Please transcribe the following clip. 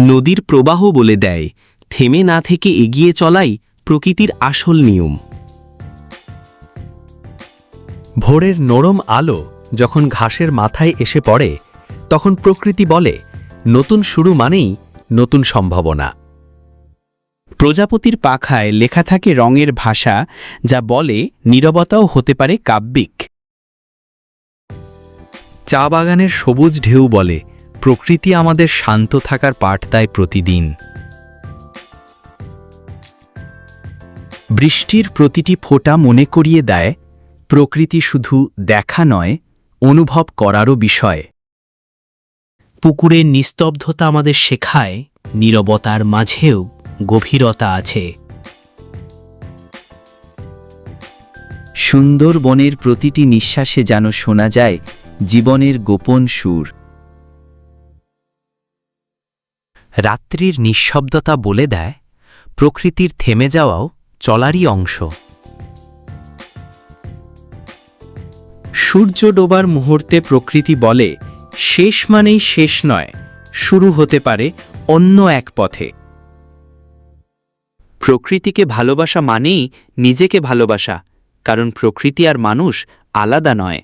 নদীর প্রবাহ বলে দেয়, থেমে না থেকে এগিয়ে চলাই প্রকৃতির আসল নিয়ম। ভোরের নরম আলো যখন ঘাসের মাথায় এসে পড়ে, তখন প্রকৃতি বলে, নতুন শুরু মানেই নতুন সম্ভাবনা। প্রজাপতির পাখায় লেখা থাকে রঙের ভাষা, যা বলে নীরবতাও হতে পারে কাব্যিক। চা বাগানের সবুজ ঢেউ বলে প্রকৃতি আমাদের শান্ত থাকার পাঠ দেয় প্রতিদিন। বৃষ্টির প্রতিটি ফোঁটা মনে করিয়ে দেয়, প্রকৃতি শুধু দেখা নয়, অনুভব করারও বিষয়। পুকুরের নিস্তব্ধতা আমাদের শেখায়, নীরবতার মাঝেও গভীরতা আছে। সুন্দরবনের প্রতিটি নিঃশ্বাসে যেন শোনা যায় জীবনের গোপন সুর। রাত্রির নিঃশব্দতা বলে দেয়, প্রকৃতির থেমে যাওয়াও চলারই অংশ। সূর্য ডোবার মুহূর্তে প্রকৃতি বলে, শেষ মানেই শেষ নয়, শুরু হতে পারে অন্য এক পথে। প্রকৃতিকে ভালোবাসা মানেই নিজেকে ভালোবাসা, কারণ প্রকৃতি আর মানুষ আলাদা নয়।